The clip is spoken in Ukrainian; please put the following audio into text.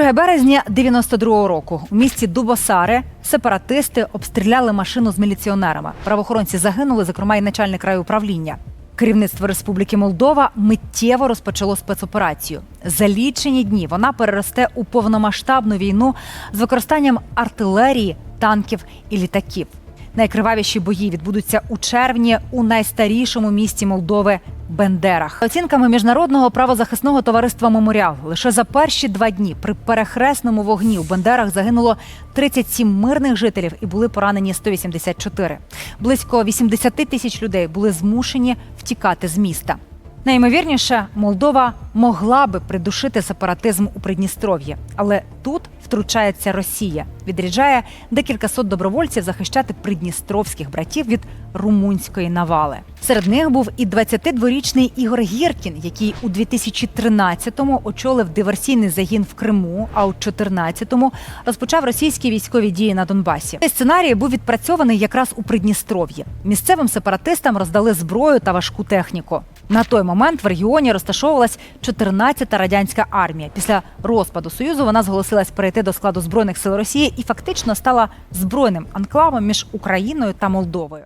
2 березня 92-го року у місті Дубосаре сепаратисти обстріляли машину з міліціонерами. Правоохоронці загинули, зокрема, і начальник райуправління. Керівництво Республіки Молдова миттєво розпочало спецоперацію. За лічені дні вона переросте у повномасштабну війну з використанням артилерії, танків і літаків. Найкривавіші бої відбудуться у червні у найстарішому місті Молдови Бендерах. Оцінками міжнародного правозахисного товариства Меморіал лише за перші два дні при перехресному вогні у Бендерах загинуло 37 мирних жителів і були поранені 184. Близько 80 тисяч людей були змушені втікати з міста. Найімовірніше, Молдова могла би придушити сепаратизм у Придністров'ї, але тут втручається Росія, відряджає декілька сот добровольців захищати придністровських братів від румунської навали. Серед них був і 22-річний Ігор Гіркін, який у 2013-му очолив диверсійний загін в Криму, а у 2014-му розпочав російські військові дії на Донбасі. Цей сценарій був відпрацьований якраз у Придністров'ї. Місцевим сепаратистам роздали зброю та важку техніку. На той момент в регіоні розташовувалась 14-та радянська армія. Після розпаду союзу вона зголосилась перейти до складу збройних сил Росії і фактично стала збройним анклавом між Україною та Молдовою.